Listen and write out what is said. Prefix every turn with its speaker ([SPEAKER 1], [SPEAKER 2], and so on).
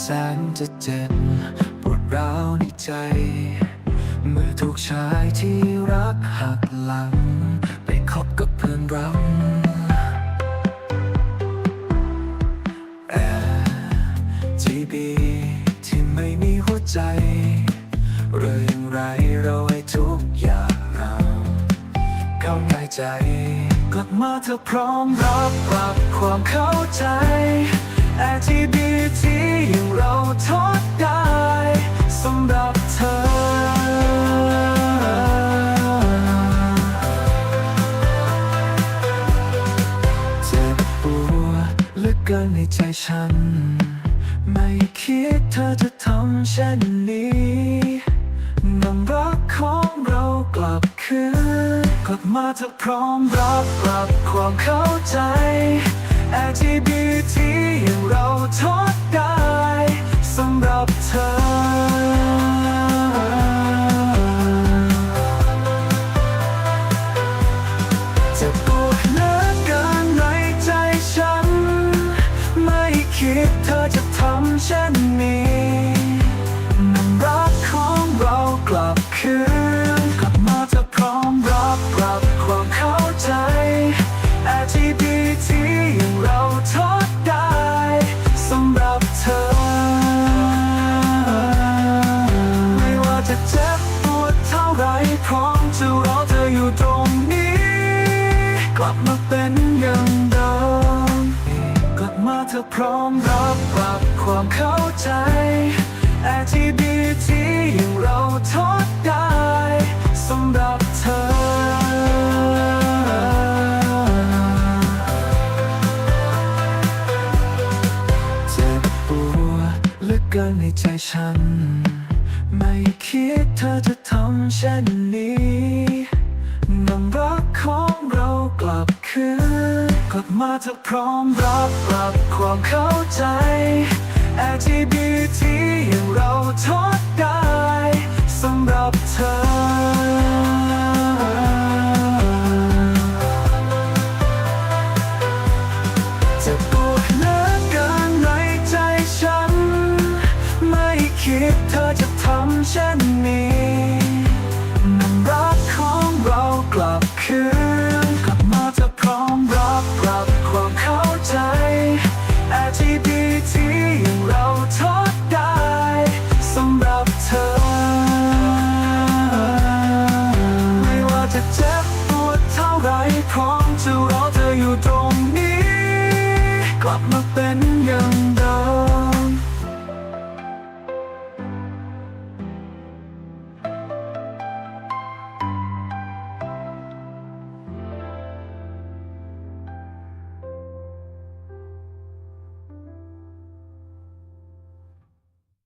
[SPEAKER 1] แสนจะเจ็บปวดร้าวในใจ เมื่อถูกชายที่รักหักหลัง ไปคบกับเพื่อนเราแอจีบีที่ไม่มีหัวใจเรื่องอย่างไรเราให้ทุกอย่างเราเข้าใจใจ กลับมาเธอพร้อมรับปรับความเข้าใจ LGBT อย่างเราทดได้สำหรับเธอ เจ็บปวดเหลือเกินในใจฉัน ไม่คิดเธอจะทำเช่นนี้นำรักของเรากลับคืนกลับมาเธอพร้อมรับปรับความเข้าใจ ทำเช่นนี้ ธอพร้อมรับปรับความเข้าใจ LGBT อย่างเราทดได้สำหรับเธอ เจ็บปวดเหลือเกินในใจฉัน ไม่คิดเธอจะทำเช่นนี้ มาเธอพร้อมรับปรับความเข้าใจ LGBT อย่างเราทดได้สำหรับเธอจะปวดเลือเกินในใจฉันไม่คิดเธอจะทำเช่นนี้นำรักของเรากลับคืน เธออยู่ตรงนี้กลับมาเป็นอย่างไร